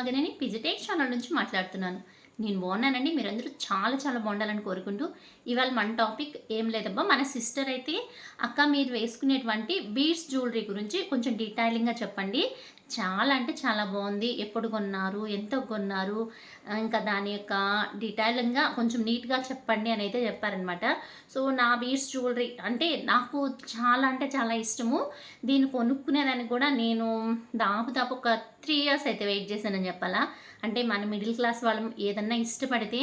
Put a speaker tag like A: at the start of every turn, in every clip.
A: మగనని పిజిటేక్ channel నుంచి మాట్లాడుతున్నాను. నేను బాగున్నానండి. మీరందరూ చాలా చాలా బాగుండాలని కోరుకుంటూ ఇవాళ మన టాపిక్ ఏం లేదబ్బా మన సిస్టర్ అయితే అక్క మీరు వేసుకునేటువంటి బీడ్స్ జ్యువెలరీ గురించి కొంచెం డీటెయిలింగ్గా చెప్పండి. చాలా అంటే చాలా బాగుంది. ఎప్పుడు కొన్నారు? ఎంత కొన్నారు? ఇంకా దాని యొక్క డీటెయిలింగ్గా కొంచెం నీట్గా చెప్పండి అని అయితే చెప్పారనమాట సో నా బీడ్స్ జ్యువెలరీ అంటే నాకు చాలా అంటే చాలా ఇష్టము. దీన్ని కొనుక్కునేదానికి కూడా నేను దాదాపు ఒక త్రీ ఇయర్స్ అయితే వెయిట్ చేశానని చెప్పాలా. అంటే మన మిడిల్ క్లాస్ వాళ్ళం ఏదన్నా ఇష్టపడితే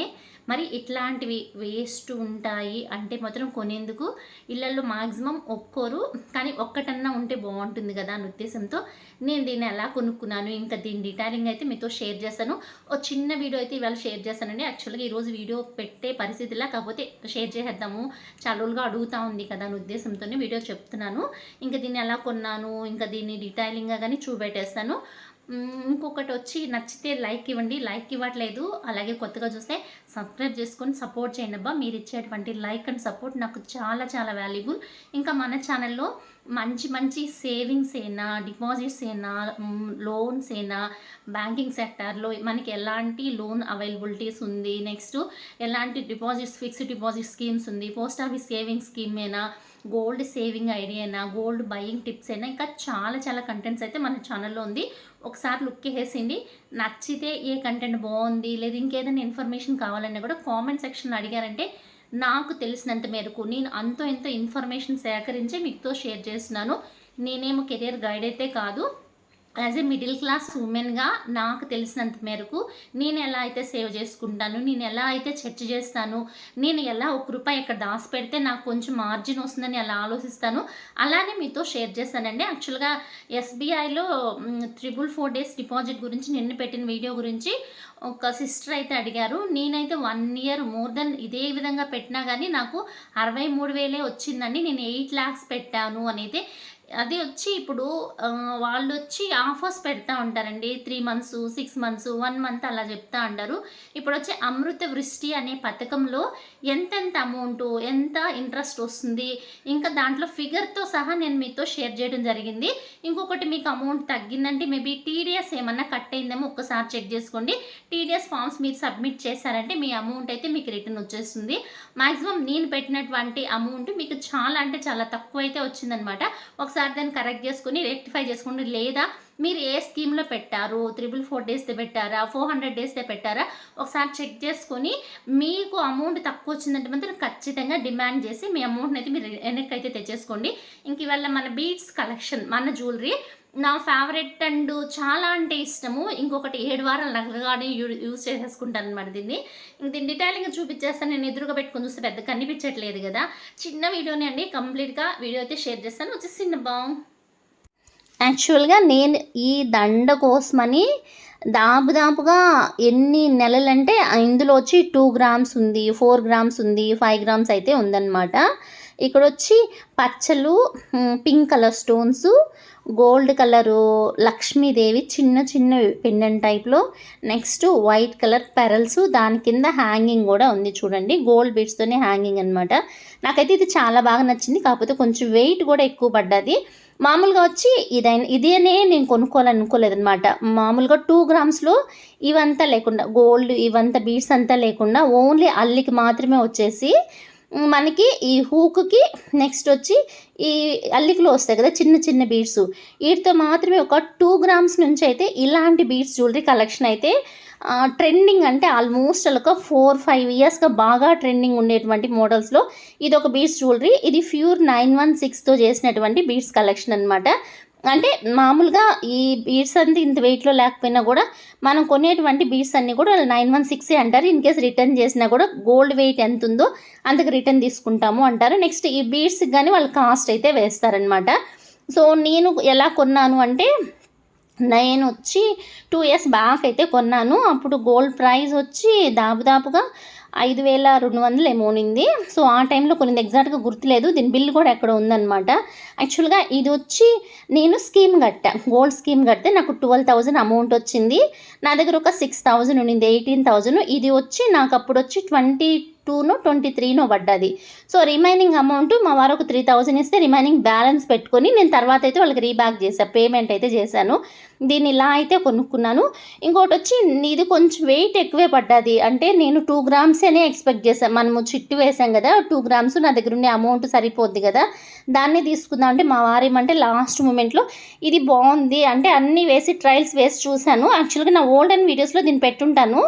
A: మరి ఇట్లాంటివి వేస్ట్ ఉంటాయి. అంటే మాత్రం కొనేందుకు ఇళ్ళల్లో మాక్సిమం ఒప్పుకోరు. కానీ ఒక్కటన్నా ఉంటే బాగుంటుంది కదా అనే ఉద్దేశంతో నేను దీన్ని ఎలా కొనుక్కున్నాను. ఇంకా దీని డీటెయిలింగ్ అయితే మీతో షేర్ చేస్తాను. ఒక చిన్న వీడియో అయితే ఇవాళ షేర్ చేస్తానండి. యాక్చువల్గా ఈరోజు వీడియో పెట్టే పరిస్థితిలా కాకపోతే షేర్ చేసేద్దాము. చాలా రోజులుగా అడుగుతూ ఉంది కదా అనే ఉద్దేశంతోనే వీడియో చెప్తున్నాను. ఇంకా దీన్ని ఎలా కొన్నాను? ఇంకా దీన్ని డీటెయిలింగ్గా కానీ చూపెట్టేస్తాను. ఇంకొకటి వచ్చి నచ్చితే లైక్ ఇవ్వండి. లైక్ ఇవ్వట్లేదు. అలాగే కొత్తగా చూస్తే సబ్స్క్రైబ్ చేసుకొని సపోర్ట్ చేయండి అబ్బా. మీరు ఇచ్చేటువంటి లైక్ అండ్ సపోర్ట్ నాకు చాలా చాలా వాల్యుబుల్. ఇంకా మన ఛానల్లో మంచి మంచి సేవింగ్స్ అయినా డిపాజిట్స్ అయినా లోన్స్ అయినా బ్యాంకింగ్ సెక్టార్లో మనకి ఎలాంటి లోన్ అవైలబిలిటీస్ ఉంది? నెక్స్ట్ ఎలాంటి డిపాజిట్స్ ఫిక్స్డ్ డిపాజిట్ స్కీమ్స్ ఉంది? పోస్ట్ ఆఫీస్ సేవింగ్స్ స్కీమ్ అయినా గోల్డ్ సేవింగ్ ఐడియా అయినా గోల్డ్ బయింగ్ టిప్స్ అయినా ఇంకా చాలా చాలా కంటెంట్స్ అయితే మన ఛానల్లో ఉంది. ఒకసారి లుక్ వేసింది నచ్చితే ఏ కంటెంట్ బాగుంది లేదా ఇంకేదైనా ఇన్ఫర్మేషన్ కావాలన్నా కూడా కామెంట్ సెక్షన్ అడిగారంటే నాకు తెలిసినంత మేరకు నేను అంతో ఎంతో ఇన్ఫర్మేషన్ సేకరించి మీతో షేర్ చేస్తున్నాను. నేనేమో కెరియర్ గైడ్ అయితే కాదు. యాజ్ ఏ మిడిల్ క్లాస్ ఉమెన్గా నాకు తెలిసినంత మేరకు నేను ఎలా అయితే సేవ్ చేసుకుంటాను నేను ఎలా అయితే చర్చ చేస్తాను నేను ఎలా ఒక రూపాయి ఇక్కడ దాచి పెడితే నాకు కొంచెం మార్జిన్ వస్తుందని అలా ఆలోచిస్తాను అలానే మీతో షేర్ చేస్తానండి యాక్చువల్గా ఎస్బీఐలో త్రిబుల్ ఫోర్ డేస్ డిపాజిట్ గురించి నిన్న పెట్టిన వీడియో గురించి ఒక సిస్టర్ అయితే అడిగారు. నేనైతే వన్ ఇయర్ మోర్ దెన్ ఇదే విధంగా పెట్టినా కానీ నాకు అరవై మూడు వేలే వచ్చిందండి. నేను ఎయిట్ ల్యాక్స్ పెట్టాను అనేది అది వచ్చి ఇప్పుడు వాళ్ళు వచ్చి ఆఫర్స్ పెడతా ఉంటారండి. Three months six months one month అలా చెప్తా ఉంటారు ఇప్పుడు వచ్చి అమృత వృష్టి అనే పథకంలో ఎంతెంత అమౌంట్ ఎంత ఇంట్రెస్ట్ వస్తుంది? ఇంకా దాంట్లో ఫిగర్తో సహా నేను మీతో షేర్ చేయడం జరిగింది. ఇంకొకటి మీకు అమౌంట్ తగ్గిందంటే మేబీ టీడీఎస్ ఏమన్నా కట్ అయిందేమో ఒక్కసారి చెక్ చేసుకోండి. టీడీఎస్ ఫామ్స్ మీరు సబ్మిట్ చేశారంటే మీ అమౌంట్ అయితే మీకు రిటర్న్ వచ్చేస్తుంది. మ్యాక్సిమం నేను పెట్టినటువంటి అమౌంట్ మీకు చాలా అంటే చాలా తక్కువ అయితే వచ్చిందనమాట. ఒకసారి దాన్ని కరెక్ట్ చేసుకుని రెక్టిఫై చేసుకోండి. లేదా మీరు ఏ స్కీమ్లో పెట్టారు? త్రిబుల్ ఫోర్ డేస్దే పెట్టారా? ఫోర్ హండ్రెడ్ డేస్దే పెట్టారా? ఒకసారి చెక్ చేసుకొని మీకు అమౌంట్ తక్కువ వచ్చిందంటే మాత్రం ఖచ్చితంగా డిమాండ్ చేసి మీ అమౌంట్ని అయితే మీరు వెనక్కి అయితే తెచ్చేసుకోండి. ఇంక ఇవాళ మన బీడ్స్ కలెక్షన్ మన జ్యువెలరీ నా ఫేవరెట్ అండ్ చాలా అంటే ఇష్టము. ఇంకొకటి ఏడు వారాలు నగలగానే యూ- యూజ్ చేసేసుకుంటాను అనమాట దీన్ని. ఇంక దీన్ని డీటెయిలింగ్గా చూపించేస్తాను నేను ఎదురుగా పెట్టుకుని చూస్తే పెద్ద కనిపించట్లేదు కదా. చిన్న వీడియోనే అండి. కంప్లీట్గా వీడియో అయితే షేర్ చేస్తాను. వచ్చేసింది బాగు యాక్చువల్గా నేను ఈ దండ కోసమని దాపుదాపుగా ఎన్ని నెలలంటే ఇందులో వచ్చి టూ గ్రామ్స్ ఉంది ఫోర్ గ్రామ్స్ ఉంది ఫైవ్ గ్రామ్స్ అయితే ఉందన్నమాట. ఇక్కడ వచ్చి పచ్చలు pink colour stones gold colour Lakshmidevi చిన్న చిన్న పెండెంట్ టైప్లో. నెక్స్ట్ వైట్ కలర్ పెరల్స్ దాని కింద హ్యాంగింగ్ కూడా ఉంది చూడండి. గోల్డ్ బీడ్స్తోనే హ్యాంగింగ్ అనమాట నాకైతే ఇది చాలా బాగా నచ్చింది. కాకపోతే కొంచెం వెయిట్ కూడా ఎక్కువ పడ్డది. మామూలుగా వచ్చి ఇదైన ఇదేనే నేను కొనుక్కోవాలనుకోలేదన్నమాట. మామూలుగా టూ గ్రామ్స్లో ఇవంతా లేకుండా గోల్డ్ ఇవంతా బీడ్స్ అంతా లేకుండా ఓన్లీ అల్లికి మాత్రమే వచ్చేసి మనకి ఈ హూక్కి నెక్స్ట్ వచ్చి ఈ అల్లికలు వస్తాయి కదా చిన్న చిన్న బీడ్స్. వీటితో మాత్రమే ఒక టూ గ్రామ్స్ నుంచి అయితే ఇలాంటి బీడ్స్ జ్యువెలరీ కలెక్షన్ అయితే ట్రెండింగ్ అంటే ఆల్మోస్ట్ ఒక ఫోర్ ఫైవ్ ఇయర్స్గా బాగా ట్రెండింగ్ ఉండేటువంటి మోడల్స్లో ఇది ఒక బీడ్స్ జ్యువెలరీ. ఇది ప్యూర్ నైన్ వన్ సిక్స్తో చేసినటువంటి బీడ్స్ కలెక్షన్ అనమాట అంటే మామూలుగా ఈ బీడ్స్ అంతా ఇంత వెయిట్లో లేకపోయినా కూడా మనం కొనేటువంటి బీడ్స్ అన్నీ కూడా నైన్ వన్ సిక్స్ అంటారు. ఇన్ కేస్ రిటర్న్ చేసినా కూడా గోల్డ్ వెయిట్ ఎంత ఉందో అంతకు రిటర్న్ తీసుకుంటాము అంటారు. నెక్స్ట్ ఈ బీడ్స్కి కానీ వాళ్ళు కాస్ట్ అయితే వేస్తారనమాట సో నేను ఎలా కొన్నాను అంటే నేను వచ్చి టూ ఇయర్స్ బ్యాక్ అయితే కొన్నాను. అప్పుడు గోల్డ్ ప్రైస్ వచ్చి దాపుదాపుగా ఐదు వేల రెండు వందలు ఏమో ఉంది సో ఆ టైంలో కొన్ని ఎగ్జాక్ట్గా గుర్తులేదు. దీని బిల్ కూడా ఎక్కడ ఉందన్నమాట. యాక్చువల్గా ఇది వచ్చి నేను స్కీమ్ కట్టా. గోల్డ్ స్కీమ్ కడితే నాకు ట్వెల్వ్ థౌజండ్ అమౌంట్ వచ్చింది. నా దగ్గర ఒక సిక్స్ థౌజండ్ ఉండింది. ఎయిటీన్ థౌజండ్ ఇది వచ్చి నాకు అప్పుడు వచ్చి ట్వంటీ టూను ట్వంటీ త్రీనో పడ్డది. సో రిమైనింగ్ అమౌంట్ మా వారు ఒక త్రీ థౌజండ్ ఇస్తే రిమైనింగ్ బ్యాలెన్స్ పెట్టుకొని నేను తర్వాత అయితే వాళ్ళకి రీబ్యాక్ చేశాను పేమెంట్ అయితే చేశాను. దీన్ని ఇలా అయితే కొనుక్కున్నాను. ఇంకోటి వచ్చి ఇది కొంచెం వెయిట్ ఎక్కువే పడ్డది. అంటే నేను టూ గ్రామ్స్ అనే ఎక్స్పెక్ట్ చేశాను మనము చిట్టు వేసాం కదా టూ గ్రామ్స్ నా దగ్గర ఉండే అమౌంట్ సరిపోద్ది కదా. దాన్ని తీసుకుందాం అంటే మా వారేమంటే లాస్ట్ మూమెంట్లో ఇది బాగుంది. అంటే అన్నీ వేసి ట్రయల్స్ వేసి చూశాను. యాక్చువల్గా నా ఓల్డ్ అండ్ వీడియోస్లో దీన్ని పెట్టుంటాను.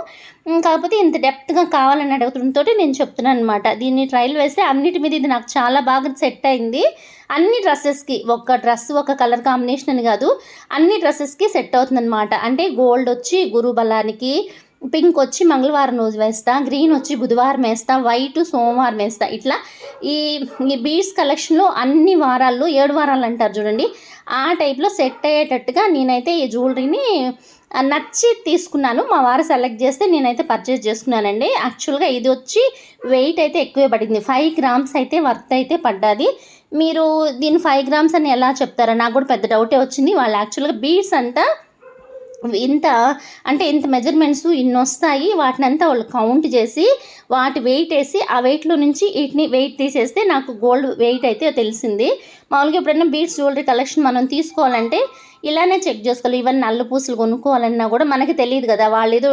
A: కాకపోతే ఇంత డెప్త్గా కావాలని అడుగుతుంతో నేను చెప్తున్నాను అనమాట దీన్ని ట్రయల్ వేస్తే అన్నిటి మీద ఇది నాకు చాలా బాగా సెట్ అయింది. అన్ని డ్రెస్సెస్కి ఒక డ్రెస్ ఒక కలర్ కాంబినేషన్ అని కాదు అన్ని డ్రెస్సెస్కి సెట్ అవుతుందన్నమాట. అంటే గోల్డ్ వచ్చి గురు బలానికి పింక్ వచ్చి మంగళవారం రోజు వేస్తా గ్రీన్ వచ్చి బుధవారం వేస్తా వైట్ సోమవారం వేస్తా. ఇట్లా ఈ ఈ బీడ్స్ కలెక్షన్లో అన్ని వారాల్లో ఏడు వారాలు అంటారు చూడండి ఆ టైప్లో సెట్ అయ్యేటట్టుగా నేనైతే ఈ జ్యువెలరీని నచ్చి తీసుకున్నాను. మా వారు సెలెక్ట్ చేస్తే నేనైతే పర్చేస్ చేసుకున్నానండి. యాక్చువల్గా ఇది వచ్చి వెయిట్ అయితే ఎక్కువే పడింది. ఫైవ్ గ్రామ్స్ అయితే వర్త్ అయితే పడ్డది. మీరు దీని ఫైవ్ గ్రామ్స్ అని ఎలా చెప్తారా నాకు కూడా పెద్ద డౌటే వచ్చింది. వాళ్ళు యాక్చువల్గా బీడ్స్ అంతా ఇంత అంటే ఇంత మెజర్మెంట్స్ ఇన్ని వస్తాయి. వాటిని అంతా వాళ్ళు కౌంట్ చేసి వాటి వెయిట్ వేసి ఆ వెయిట్లో నుంచి వీటిని వెయిట్ తీసేస్తే నాకు గోల్డ్ వెయిట్ అయితే తెలిసింది. మామూలుగా ఎప్పుడైనా బీడ్స్ జ్యువెలరీ కలెక్షన్ మనం తీసుకోవాలంటే ఇలానే చెక్ చేసుకోవాలి. ఈవెన్ నల్ల పూసలు కొనుక్కోవాలన్నా కూడా మనకి తెలియదు కదా. వాళ్ళు ఏదో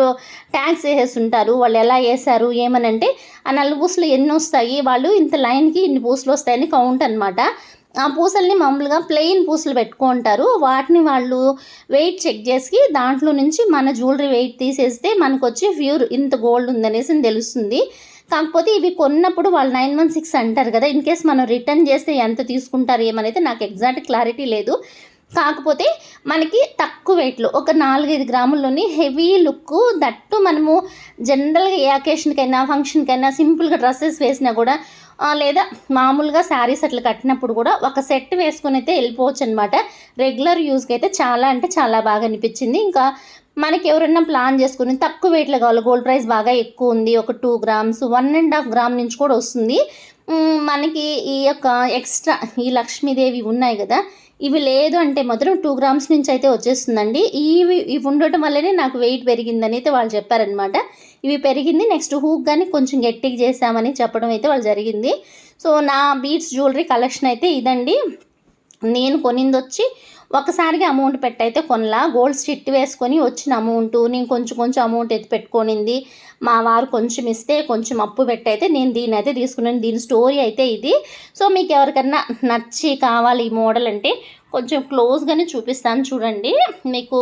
A: ట్యాక్స్ వేసేసి ఉంటారు వాళ్ళు ఎలా వేశారు ఏమనంటే ఆ నల్ల పూసలు ఎన్ని వస్తాయి? వాళ్ళు ఇంత లైన్కి ఇన్ని పూసలు వస్తాయని కౌంట్ అనమాట ఆ పూసల్ని మామూలుగా ప్లెయిన్ పూసలు పెట్టుకుంటారు. వాటిని వాళ్ళు వెయిట్ చెక్ చేసి దాంట్లో నుంచి మన జ్యువెలరీ వెయిట్ తీసేస్తే మనకు వచ్చి ప్యూర్ ఇంత గోల్డ్ ఉందనేసి తెలుస్తుంది. కాకపోతే ఇవి కొన్నప్పుడు వాళ్ళు నైన్ వన్ సిక్స్ అంటారు కదా. ఇన్ కేస్ మనం రిటర్న్ చేస్తే ఎంత తీసుకుంటారు ఏమనైతే నాకు ఎగ్జాక్ట్ క్లారిటీ లేదు. కాకపోతే మనకి తక్కువ వెయిట్లో ఒక నాలుగైదు గ్రాముల్లోని హెవీ లుక్ దట్టు మనము జనరల్గా ఏ అకేషన్కైనా ఫంక్షన్కైనా సింపుల్గా డ్రెస్సెస్ వేసినా కూడా లేదా మామూలుగా శారీస్ అట్లా కట్టినప్పుడు కూడా ఒక సెట్ వేసుకొని అయితే వెళ్ళిపోవచ్చు అనమాట రెగ్యులర్ యూస్కి అయితే చాలా అంటే చాలా బాగా అనిపించింది. ఇంకా మనకి ఎవరైనా ప్లాన్ చేసుకుని తక్కువ వెయిట్లో కావాలి గోల్డ్ ప్రైస్ బాగా ఎక్కువ ఉంది ఒక two grams one and half gram నుంచి కూడా వస్తుంది. మనకి ఈ యొక్క ఎక్స్ట్రా ఈ లక్ష్మీదేవి ఉన్నాయి కదా ఇవి లేదు అంటే మాత్రం టూ గ్రామ్స్ నుంచి అయితే వచ్చేస్తుందండి. ఇవి ఇవి ఉండటం వల్లనే నాకు వెయిట్ పెరిగిందని అయితే వాళ్ళు చెప్పారనమాట ఇవి పెరిగింది నెక్స్ట్ హూక్ కానీ కొంచెం గట్టిగా చేసామని చెప్పడం అయితే వాళ్ళు జరిగింది. సో నా బీట్స్ జ్యువెలరీ కలెక్షన్ అయితే ఇదండి. నేను కొనింది వచ్చి ఒకసారిగా అమౌంట్ పెట్టయితే కొనలా గోల్డ్ స్టిట్ వేసుకొని వచ్చిన అమౌంట్ నేను కొంచెం కొంచెం అమౌంట్ ఎత్తి పెట్టుకొనింది. మా వారు కొంచెం ఇస్తే కొంచెం అప్పు పెట్టయితే నేను దీన్ని అయితే తీసుకున్నాను. దీని స్టోరీ అయితే ఇది. సో మీకు ఎవరికన్నా నచ్చి కావాలి ఈ మోడల్ అంటే కొంచెం క్లోజ్గానే చూపిస్తాను చూడండి. మీకు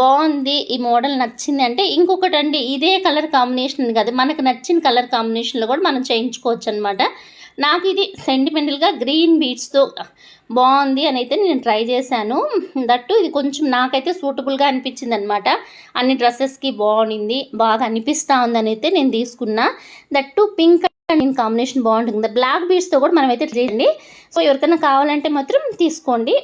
A: బాగుంది ఈ మోడల్ నచ్చింది అంటే ఇంకొకటి అండి ఇదే కలర్ కాంబినేషన్ కదా. మనకు నచ్చిన కలర్ కాంబినేషన్లో కూడా మనం చేయించుకోవచ్చు అనమాట నాకు ఇది సెంటిమెంటల్గా గ్రీన్ బీట్స్తో బాగుంది అని అయితే నేను ట్రై చేశాను. దట్టు ఇది కొంచెం నాకైతే సూటబుల్గా అనిపించింది అనమాట అన్ని డ్రెస్సెస్కి బాగుంది బాగా అనిపిస్తూ ఉందని అయితే నేను తీసుకున్నా. దట్టు పింక్ అండ్ కాంబినేషన్ బాగుంటుంది. బ్లాక్ బీడ్స్తో కూడా మనం అయితే చేయండి. సో ఎవరికైనా కావాలంటే మాత్రం తీసుకోండి.